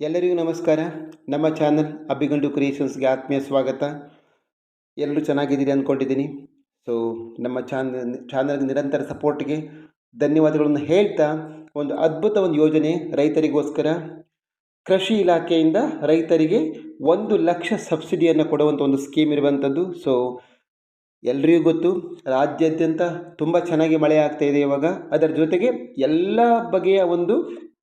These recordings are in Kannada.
ಎಲ್ಲರಿಗೂ ನಮಸ್ಕಾರ. ನಮ್ಮ ಚಾನಲ್ ಅಬ್ಬಿಗಂಡು ಕ್ರಿಯೇಷನ್ಸ್ಗೆ ಆತ್ಮೀಯ ಸ್ವಾಗತ. ಎಲ್ಲರೂ ಚೆನ್ನಾಗಿದ್ದೀರಿ ಅಂದ್ಕೊಂಡಿದ್ದೀನಿ. ಸೊ ನಮ್ಮ ಚಾನಲ್ ಚಾನಲ್ಗೆ ನಿರಂತರ ಸಪೋರ್ಟ್ಗೆ ಧನ್ಯವಾದಗಳನ್ನು ಹೇಳ್ತಾ ಒಂದು ಅದ್ಭುತ ಒಂದು ಯೋಜನೆ ರೈತರಿಗೋಸ್ಕರ ಕೃಷಿ ಇಲಾಖೆಯಿಂದ ರೈತರಿಗೆ ಒಂದು ಲಕ್ಷ ಸಬ್ಸಿಡಿಯನ್ನು ಕೊಡುವಂಥ ಒಂದು ಸ್ಕೀಮ್ ಇರುವಂಥದ್ದು ಸೊ ಎಲ್ರಿಗೂ ಗೊತ್ತು, ರಾಜ್ಯಾದ್ಯಂತ ತುಂಬ ಚೆನ್ನಾಗಿ ಮಳೆ ಆಗ್ತಾ ಇದೆ ಇವಾಗ. ಅದರ ಜೊತೆಗೆ ಎಲ್ಲ ಬಗೆಯ ಒಂದು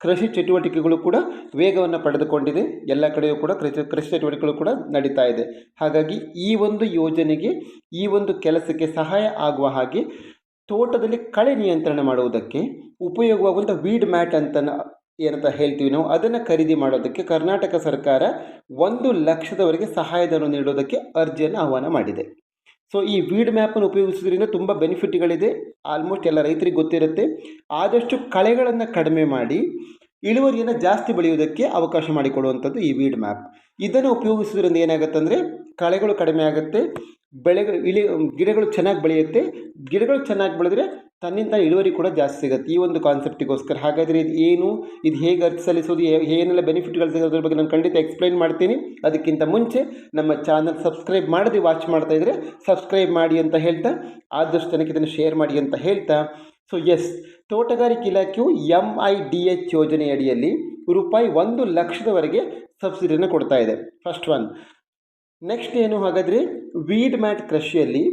ಕೃಷಿ ಚಟುವಟಿಕೆಗಳು ಕೂಡ ವೇಗವನ್ನು ಪಡೆದುಕೊಂಡಿದೆ. ಎಲ್ಲ ಕಡೆಯೂ ಕೂಡ ಕೃಷಿ ಕೃಷಿ ಚಟುವಟಿಕೆಗಳು ಕೂಡ ನಡೀತಾ ಇದೆ. ಹಾಗಾಗಿ ಈ ಒಂದು ಯೋಜನೆಗೆ, ಈ ಒಂದು ಕೆಲಸಕ್ಕೆ ಸಹಾಯ ಆಗುವ ಹಾಗೆ ತೋಟದಲ್ಲಿ ಕಳೆ ನಿಯಂತ್ರಣ ಮಾಡುವುದಕ್ಕೆ ಉಪಯೋಗವಾಗುವಂಥ ವೀಡ್ ಮ್ಯಾಟ್ ಅಂತ ಏನಂತ ಹೇಳ್ತೀವಿ ನಾವು, ಅದನ್ನು ಖರೀದಿ ಮಾಡೋದಕ್ಕೆ ಕರ್ನಾಟಕ ಸರ್ಕಾರ ಒಂದು ಲಕ್ಷದವರೆಗೆ ಸಹಾಯಧನ ನೀಡೋದಕ್ಕೆ ಅರ್ಜಿಯನ್ನು ಆಹ್ವಾನ ಮಾಡಿದೆ. ಸೊ ಈ ವೀಡ್ ಮ್ಯಾಪನ್ನು ಉಪಯೋಗಿಸೋದ್ರಿಂದ ತುಂಬ ಬೆನಿಫಿಟ್ಗಳಿದೆ ಆಲ್ಮೋಸ್ಟ್ ಎಲ್ಲ ರೈತರಿಗೆ ಗೊತ್ತಿರುತ್ತೆ. ಆದಷ್ಟು ಕಳೆಗಳನ್ನು ಕಡಿಮೆ ಮಾಡಿ ಇಳುವರಿಯನ್ನು ಜಾಸ್ತಿ ಬೆಳೆಯುವುದಕ್ಕೆ ಅವಕಾಶ ಮಾಡಿಕೊಡುವಂಥದ್ದು ಈ ವೀಡ್ ಮ್ಯಾಪ್ ಇದನ್ನು ಉಪಯೋಗಿಸೋದ್ರಿಂದ ಏನಾಗುತ್ತೆ ಅಂದರೆ ಕಳೆಗಳು ಕಡಿಮೆ ಆಗುತ್ತೆ, ಬೆಳೆಗಳು ಇಳಿ, ಗಿಡಗಳು ಚೆನ್ನಾಗಿ ಬೆಳೆಯುತ್ತೆ. ಗಿಡಗಳು ಚೆನ್ನಾಗಿ ಬೆಳೆದ್ರೆ ತನ್ನಿಂದ ಇಳುವರಿ ಕೂಡ ಜಾಸ್ತಿ ಸಿಗುತ್ತೆ. ಈ ಒಂದು ಕಾನ್ಸೆಪ್ಟಿಗೋಸ್ಕರ ಹಾಗಾದರೆ ಇದು ಏನು? ಇದು ಹೇಗೆ ಅರ್ಥ ಸಲ್ಲಿಸೋದು ಏನೆಲ್ಲ ಬೆನಿಫಿಟ್ಗಳು ಸಿಗೋದ್ರ ಬಗ್ಗೆ ನಾನು ಖಂಡಿತ ಎಕ್ಸ್ಪ್ಲೈನ್ ಮಾಡ್ತೀನಿ. ಅದಕ್ಕಿಂತ ಮುಂಚೆ ನಮ್ಮ ಚಾನಲ್ ಸಬ್ಸ್ಕ್ರೈಬ್ ಮಾಡದೆ ವಾಚ್ ಮಾಡ್ತಾ ಇದ್ದರೆ ಸಬ್ಸ್ಕ್ರೈಬ್ ಮಾಡಿ ಅಂತ ಹೇಳ್ತಾ, ಆದಷ್ಟು ಜನಕ್ಕೆ ಇದನ್ನು ಶೇರ್ ಮಾಡಿ ಅಂತ ಹೇಳ್ತಾ. ಸೊ ಎಸ್ ತೋಟಗಾರಿಕೆ ಇಲಾಖೆಯು ಎಂ ಐ ಡಿ ಎಚ್ ಯೋಜನೆ ಅಡಿಯಲ್ಲಿ ರೂಪಾಯಿ ಒಂದು ಲಕ್ಷದವರೆಗೆ ಸಬ್ಸಿಡಿಯನ್ನು ಕೊಡ್ತಾ ಇದೆ. ಫಸ್ಟ್ ಒನ್ ನೆಕ್ಸ್ಟ್ ಏನು? ಹಾಗಾದರೆ ವೀಡ್ ಮ್ಯಾಟ್ ಕೃಷಿಯಲ್ಲಿ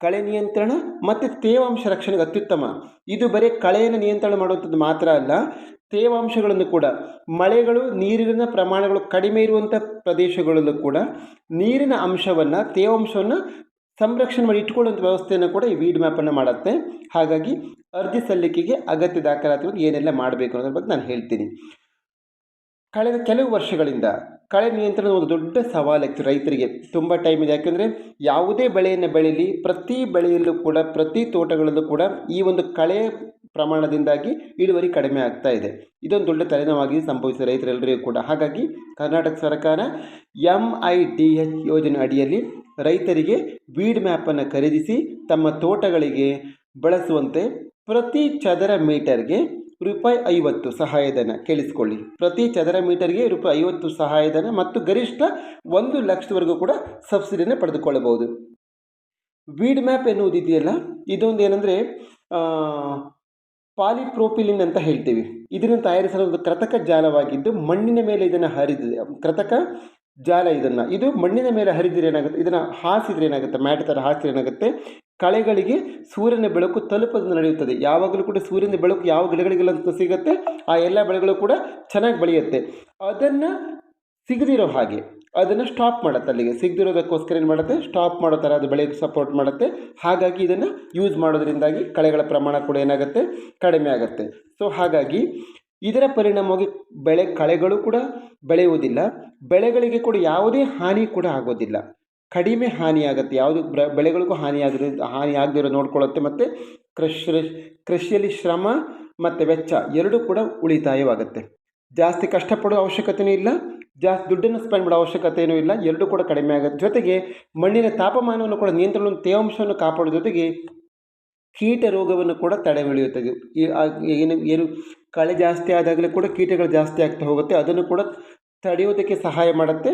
ಕಳೆ ನಿಯಂತ್ರಣ ಮತ್ತು ತೇವಾಂಶ ರಕ್ಷಣೆಗೆ ಅತ್ಯುತ್ತಮ. ಇದು ಬರೀ ಕಳೆಯನ್ನು ನಿಯಂತ್ರಣ ಮಾಡುವಂಥದ್ದು ಮಾತ್ರ ಅಲ್ಲ ತೇವಾಂಶಗಳನ್ನು ಕೂಡ. ಮಳೆಗಳು, ನೀರಿನ ಪ್ರಮಾಣಗಳು ಕಡಿಮೆ ಇರುವಂಥ ಪ್ರದೇಶಗಳಲ್ಲೂ ಕೂಡ ನೀರಿನ ಅಂಶವನ್ನು, ತೇವಾಂಶವನ್ನು ಸಂರಕ್ಷಣೆ ಮಾಡಿ ಇಟ್ಕೊಳ್ಳುವಂಥ ವ್ಯವಸ್ಥೆಯನ್ನು ಕೂಡ ಈ ವೀಡ್ ಮ್ಯಾಪನ್ನು ಮಾಡುತ್ತೆ. ಹಾಗಾಗಿ ಅರ್ಜಿ ಸಲ್ಲಿಕೆಗೆ ಅಗತ್ಯ ದಾಖಲಾತಿಗಳು ಏನೆಲ್ಲ ಮಾಡಬೇಕು ಅನ್ನೋದ್ರ ಬಗ್ಗೆ ನಾನು ಹೇಳ್ತೀನಿ. ಕಳೆದ ಕೆಲವು ವರ್ಷಗಳಿಂದ ಕಳೆ ನಿಯಂತ್ರಣ ಒಂದು ದೊಡ್ಡ ಸವಾಲಾಗ್ತದೆ ರೈತರಿಗೆ. ತುಂಬ ಟೈಮ್ ಇದೆ. ಯಾಕೆಂದರೆ ಯಾವುದೇ ಬೆಳೆಯನ್ನು ಬೆಳೀಲಿ, ಪ್ರತಿ ಬೆಳೆಯಲ್ಲೂ ಕೂಡ, ಪ್ರತಿ ತೋಟಗಳಲ್ಲೂ ಕೂಡ ಈ ಒಂದು ಕಳೆ ಪ್ರಮಾಣದಿಂದಾಗಿ ಇಳುವರಿ ಕಡಿಮೆ ಆಗ್ತಾ ಇದೆ. ಇದೊಂದು ದೊಡ್ಡ ತಲೆನೋವಾಗಿ ಸಂಭವಿಸಿದೆ ರೈತರೆಲ್ಲರಿಗೂ ಕೂಡ. ಹಾಗಾಗಿ ಕರ್ನಾಟಕ ಸರ್ಕಾರ ಎಂ ಐ ಡಿ ಎಚ್ ಯೋಜನೆ ಅಡಿಯಲ್ಲಿ ರೈತರಿಗೆ ವೀಡ್ ಮ್ಯಾಪನ್ನು ಖರೀದಿಸಿ ತಮ್ಮ ತೋಟಗಳಿಗೆ ಬಳಸುವಂತೆ ಪ್ರತಿ ಚದರ ಮೀಟರ್ಗೆ ರೂಪಾಯಿ ಐವತ್ತು ಸಹಾಯಧನ ಕೇಳಿಸ್ಕೊಳ್ಳಿ. ಪ್ರತಿ ಚದರ ಮೀಟರ್ಗೆ ರೂಪಾಯಿ ಐವತ್ತು ಸಹಾಯಧನ ಮತ್ತು ಗರಿಷ್ಠ ಒಂದು ಲಕ್ಷದವರೆಗೂ ಕೂಡ ಸಬ್ಸಿಡಿಯನ್ನು ಪಡೆದುಕೊಳ್ಳಬಹುದು. ವೀಡ್ ಮ್ಯಾಪ್ ಎನ್ನುವುದಿದೆಯಲ್ಲ, ಇದೊಂದು ಏನಂದರೆ ಪಾಲಿಪ್ರೋಪಿಲಿನ್ ಅಂತ ಹೇಳ್ತೀವಿ. ಇದನ್ನು ತಯಾರಿಸಲು ಒಂದು ಕೃತಕ ಜಾಲವಾಗಿದ್ದು ಮಣ್ಣಿನ ಮೇಲೆ ಇದನ್ನು ಹರಿದಿದೆ. ಕೃತಕ ಜಾಲ ಇದನ್ನು. ಇದು ಮಣ್ಣಿನ ಮೇಲೆ ಹರಿದ್ರೆ ಏನಾಗುತ್ತೆ? ಇದನ್ನು ಹಾಸಿದ್ರೆ ಏನಾಗುತ್ತೆ? ಮ್ಯಾಟ್ ಥರ ಹಾಸಿದ್ರೆ ಏನಾಗುತ್ತೆ? ಕಳೆಗಳಿಗೆ ಸೂರ್ಯನ ಬೆಳಕು ತಲುಪೋದು ನಡೆಯುತ್ತದೆ. ಯಾವಾಗಲೂ ಕೂಡ ಸೂರ್ಯನ ಬೆಳಕು ಯಾವ ಗಿಡಗಳಿಗೆಲ್ಲ ಸಿಗುತ್ತೆ, ಆ ಎಲ್ಲ ಬೆಳೆಗಳು ಕೂಡ ಚೆನ್ನಾಗಿ ಬೆಳೆಯುತ್ತೆ. ಅದನ್ನು ಸಿಗದಿರೋ ಹಾಗೆ, ಅದನ್ನು ಸ್ಟಾಪ್ ಮಾಡುತ್ತೆ ಅಲ್ಲಿಗೆ. ಸಿಗದಿರೋದಕ್ಕೋಸ್ಕರ ಏನು ಮಾಡುತ್ತೆ? ಸ್ಟಾಪ್ ಮಾಡೋ ಥರ ಅದು ಬೆಳೆಗೆ ಸಪೋರ್ಟ್ ಮಾಡುತ್ತೆ. ಹಾಗಾಗಿ ಇದನ್ನು ಯೂಸ್ ಮಾಡೋದ್ರಿಂದಾಗಿ ಕಳೆಗಳ ಪ್ರಮಾಣ ಕೂಡ ಏನಾಗುತ್ತೆ? ಕಡಿಮೆ ಆಗುತ್ತೆ. ಸೊ ಹಾಗಾಗಿ ಇದರ ಪರಿಣಾಮವಾಗಿ ಬೆಳೆ, ಕಳೆಗಳು ಕೂಡ ಬೆಳೆಯುವುದಿಲ್ಲ. ಬೆಳೆಗಳಿಗೆ ಕೂಡ ಯಾವುದೇ ಹಾನಿ ಕೂಡ ಆಗೋದಿಲ್ಲ. ಕಡಿಮೆ ಹಾನಿಯಾಗುತ್ತೆ. ಯಾವುದು ಬೆಳೆಗಳಿಗೂ ಹಾನಿ ಆಗದೆ ಹಾನಿ ಆಗದಿರೋ ನೋಡ್ಕೊಳ್ಳುತ್ತೆ ಮತ್ತು ಕೃಷಿ ಕೃಷಿಯಲ್ಲಿ ಶ್ರಮ ಮತ್ತು ವೆಚ್ಚ ಎರಡೂ ಕೂಡ ಉಳಿತಾಯವಾಗುತ್ತೆ. ಜಾಸ್ತಿ ಕಷ್ಟಪಡೋ ಅವಶ್ಯಕತೆಯೂ ಇಲ್ಲ, ಜಾಸ್ತಿ ದುಡ್ಡನ್ನು ಸ್ಪೆಂಡ್ ಮಾಡೋ ಅವಶ್ಯಕತೆಯೂ ಇಲ್ಲ, ಎರಡೂ ಕೂಡ ಕಡಿಮೆ ಆಗುತ್ತೆ ಜೊತೆಗೆ ಮಣ್ಣಿನ ತಾಪಮಾನವನ್ನು ಕೂಡ ನಿಯಂತ್ರಣ ತೇವಾಂಶವನ್ನು ಕಾಪಾಡೋ ಜೊತೆಗೆ ಕೀಟ ರೋಗವನ್ನು ಕೂಡ ತಡೆ ಹಿಡಿಯುತ್ತದೆ ಏನು ಏನು ಕಳೆ ಜಾಸ್ತಿ ಆದಾಗಲೇ ಕೂಡ ಕೀಟಗಳು ಜಾಸ್ತಿ ಆಗ್ತಾ ಹೋಗುತ್ತೆ, ಅದನ್ನು ಕೂಡ ತಡೆಯೋದಕ್ಕೆ ಸಹಾಯ ಮಾಡುತ್ತೆ.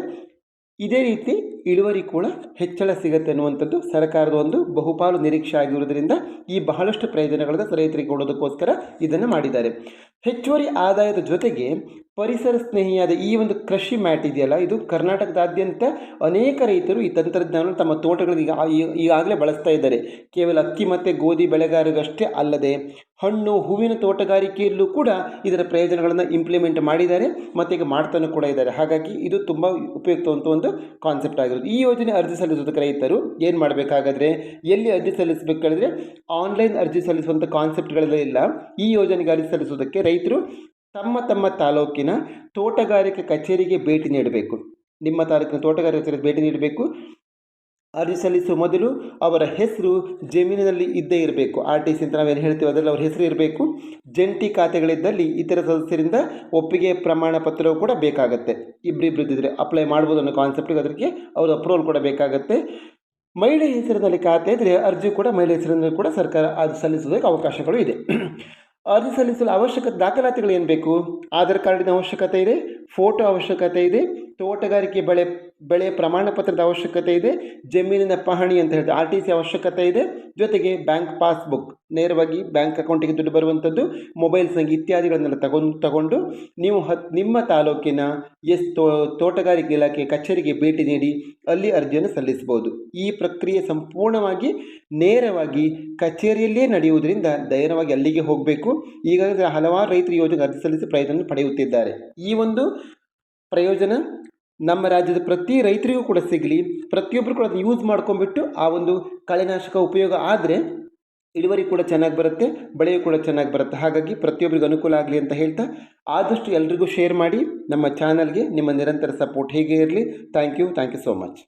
ಇದೇ ರೀತಿ ಇಳುವರಿ ಕೂಡ ಹೆಚ್ಚಳ ಸಿಗುತ್ತೆ ಅನ್ನುವಂಥದ್ದು ಸರ್ಕಾರದ ಒಂದು ಬಹುಪಾಲು ನಿರೀಕ್ಷೆ ಆಗಿರುವುದರಿಂದ ಈ ಬಹಳಷ್ಟು ಪ್ರಯೋಜನಗಳನ್ನು ರೈತರಿಗೆ ಕೊಡೋದಕ್ಕೋಸ್ಕರ ಇದನ್ನು ಮಾಡಿದ್ದಾರೆ. ಹೆಚ್ಚುವರಿ ಆದಾಯದ ಜೊತೆಗೆ ಪರಿಸರ ಸ್ನೇಹಿಯಾದ ಈ ಒಂದು ಕೃಷಿ ಮ್ಯಾಟ್ ಇದೆಯಲ್ಲ, ಇದು ಕರ್ನಾಟಕದಾದ್ಯಂತ ಅನೇಕ ರೈತರು ಈ ತಂತ್ರಜ್ಞಾನವನ್ನು ತಮ್ಮ ತೋಟಗಳಿಗೆ ಈಗಾಗಲೇ ಬಳಸ್ತಾ ಇದ್ದಾರೆ. ಕೇವಲ ಅಕ್ಕಿ ಮತ್ತು ಗೋಧಿ ಬೆಳೆಗಾರರಷ್ಟೇ ಅಲ್ಲದೆ ಹಣ್ಣು, ಹೂವಿನ ತೋಟಗಾರಿಕೆಯಲ್ಲೂ ಕೂಡ ಇದರ ಪ್ರಯೋಜನಗಳನ್ನು ಇಂಪ್ಲಿಮೆಂಟ್ ಮಾಡಿದ್ದಾರೆ, ಮತ್ತು ಈಗ ಮಾಡ್ತಾನೂ ಕೂಡ ಇದ್ದಾರೆ. ಹಾಗಾಗಿ ಇದು ತುಂಬ ಉಪಯುಕ್ತವಂತ ಒಂದು ಕಾನ್ಸೆಪ್ಟ್ ಆಗಿರೋದು. ಈ ಯೋಜನೆ ಅರ್ಜಿ ಸಲ್ಲಿಸೋದಕ್ಕೆ ರೈತರು ಏನು ಮಾಡಬೇಕಾಗಾದ್ರೆ, ಎಲ್ಲಿ ಅರ್ಜಿ ಸಲ್ಲಿಸಬೇಕಾದ್ರೆ ಆನ್ಲೈನ್ ಅರ್ಜಿ ಸಲ್ಲಿಸುವಂಥ ಕಾನ್ಸೆಪ್ಟ್ಗಳೆಲ್ಲ ಇಲ್ಲ. ಈ ಯೋಜನೆಗೆ ಅರ್ಜಿ ಸಲ್ಲಿಸೋದಕ್ಕೆ ರೈತರು ತಮ್ಮ ತಮ್ಮ ತಾಲೂಕಿನ ತೋಟಗಾರಿಕೆ ಕಚೇರಿಗೆ ಭೇಟಿ ನೀಡಬೇಕು. ನಿಮ್ಮ ತಾಲೂಕಿನ ತೋಟಗಾರಿಕೆ ಕಚೇರಿಗೆ ಭೇಟಿ ನೀಡಬೇಕು. ಅರ್ಜಿ ಸಲ್ಲಿಸುವ ಮೊದಲು ಅವರ ಹೆಸರು ಜಮೀನಿನಲ್ಲಿ ಇದ್ದೇ ಇರಬೇಕು. ಆರ್ ಟಿ ಸಿ ಅಂತ ನಾವೇನು ಹೇಳ್ತೀವಿ ಅದರಲ್ಲಿ ಅವ್ರ ಹೆಸರು ಇರಬೇಕು. ಜಂಟಿ ಖಾತೆಗಳಿದ್ದಲ್ಲಿ ಇತರ ಸದಸ್ಯರಿಂದ ಒಪ್ಪಿಗೆ ಪ್ರಮಾಣ ಪತ್ರವು ಕೂಡ ಬೇಕಾಗುತ್ತೆ. ಇಬ್ಬರಿಬ್ಬರು ಇದ್ದಿದ್ರೆ ಅಪ್ಲೈ ಮಾಡ್ಬೋದು ಅನ್ನೋ ಕಾನ್ಸೆಪ್ಟಿಗೆ ಅದಕ್ಕೆ ಅವರು ಅಪ್ರೂವಲ್ ಕೂಡ ಬೇಕಾಗುತ್ತೆ. ಮಹಿಳೆ ಹೆಸರಿನಲ್ಲಿ ಖಾತೆ ಇದ್ದರೆ ಅರ್ಜಿ ಕೂಡ ಮಹಿಳೆ ಹೆಸರಿನಲ್ಲಿ ಕೂಡ ಸರ್ಕಾರ ಅದು ಸಲ್ಲಿಸೋದಕ್ಕೆ ಅವಕಾಶಗಳು ಇದೆ. ಅರ್ಜಿ ಸಲ್ಲಿಸಲು ಅವಶ್ಯಕ ದಾಖಲಾತಿಗಳು ಏನು ಬೇಕು? ಆಧಾರ್ ಕಾರ್ಡಿನ ಅವಶ್ಯಕತೆ ಇದೆ ಫೋಟೋ ಅವಶ್ಯಕತೆ ಇದೆ, ತೋಟಗಾರಿಕೆ ಬೆಳೆ ಬೆಳೆ ಪ್ರಮಾಣ ಪತ್ರದ ಅವಶ್ಯಕತೆ ಇದೆ, ಜಮೀನಿನ ಪಹಣಿ ಅಂತ ಹೇಳಿದ್ರೆ ಆರ್ ಟಿ ಸಿ ಅವಶ್ಯಕತೆ ಇದೆ. ಜೊತೆಗೆ ಬ್ಯಾಂಕ್ ಪಾಸ್ಬುಕ್, ನೇರವಾಗಿ ಬ್ಯಾಂಕ್ ಅಕೌಂಟಿಗೆ ದುಡ್ಡು ಬರುವಂಥದ್ದು, ಮೊಬೈಲ್ ಸಂಖ್ಯೆ ಇತ್ಯಾದಿಗಳನ್ನೆಲ್ಲ ತಗೊಂಡು ತಗೊಂಡು ನೀವು ಹತ್ ನಿಮ್ಮ ತಾಲೂಕಿನ ಎಸ್ ತೋ, ತೋಟಗಾರಿಕೆ ಇಲಾಖೆ ಕಚೇರಿಗೆ ಭೇಟಿ ನೀಡಿ ಅಲ್ಲಿ ಅರ್ಜಿಯನ್ನು ಸಲ್ಲಿಸಬಹುದು. ಈ ಪ್ರಕ್ರಿಯೆ ಸಂಪೂರ್ಣವಾಗಿ ನೇರವಾಗಿ ಕಚೇರಿಯಲ್ಲೇ ನಡೆಯುವುದರಿಂದ ಧೈರ್ಯವಾಗಿ ಅಲ್ಲಿಗೆ ಹೋಗಬೇಕು. ಈಗಾಗಲೇ ಹಲವಾರು ರೈತರು ಯೋಜನೆಗೆ ಅರ್ಜಿ ಸಲ್ಲಿಸಿ ಪ್ರಯೋಜನ ಪಡೆಯುತ್ತಿದ್ದಾರೆ. ಈ ಒಂದು ಪ್ರಯೋಜನ ನಮ್ಮ ರಾಜ್ಯದ ಪ್ರತಿ ರೈತರಿಗೂ ಕೂಡ ಸಿಗಲಿ ಪ್ರತಿಯೊಬ್ಬರು ಕೂಡ ಅದನ್ನು ಯೂಸ್ ಮಾಡ್ಕೊಂಡ್ಬಿಟ್ಟು ಆ ಒಂದು ಕಳೆನಾಶಕ ಉಪಯೋಗ ಆದರೆ ಇಳುವರಿ ಕೂಡ ಚೆನ್ನಾಗಿ ಬರುತ್ತೆ, ಬೆಳೆಯೂ ಕೂಡ ಚೆನ್ನಾಗಿ ಬರುತ್ತೆ. ಹಾಗಾಗಿ ಪ್ರತಿಯೊಬ್ಬರಿಗೂ ಅನುಕೂಲ ಆಗಲಿ ಅಂತ ಹೇಳ್ತಾ ಆದಷ್ಟು ಎಲ್ರಿಗೂ ಶೇರ್ ಮಾಡಿ ನಮ್ಮ ಚಾನಲ್ಗೆ ನಿಮ್ಮ ನಿರಂತರ ಸಪೋರ್ಟ್ ಹೇಗೆ ಇರಲಿ. Thank you thank you so much